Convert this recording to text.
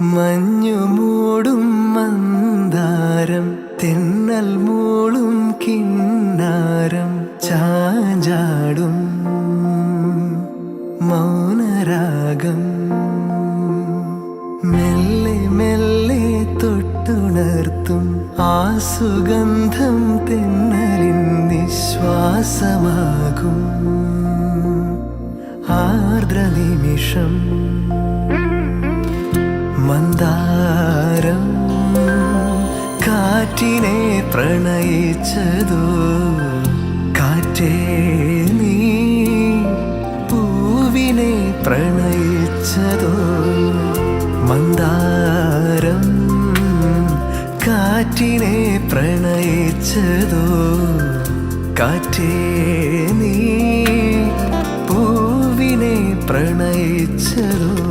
മഞ്ഞു മൂടും മന്ദാരം തെന്നൽ മൂളും കിന്നാരം ചാഞ്ചാടും മൗനരാഗം. മെല്ലെ മെല്ലെ തൊട്ടുണർത്തും ആ സുഗന്ധം തെന്നലിൻ നിശ്വാസമാകും. ആർദ്ര നിമിഷം മന്ദാരം കാറ്റിനെ പ്രണയിച്ചതോ. കാറ്റേ നീ പൂവിനെ പ്രണയിച്ചതോ. മന്ദാരം കാറ്റിനെ പ്രണയിച്ചതോ. കാറ്റേ നീ പൂവിനെ പ്രണയിച്ചതോ.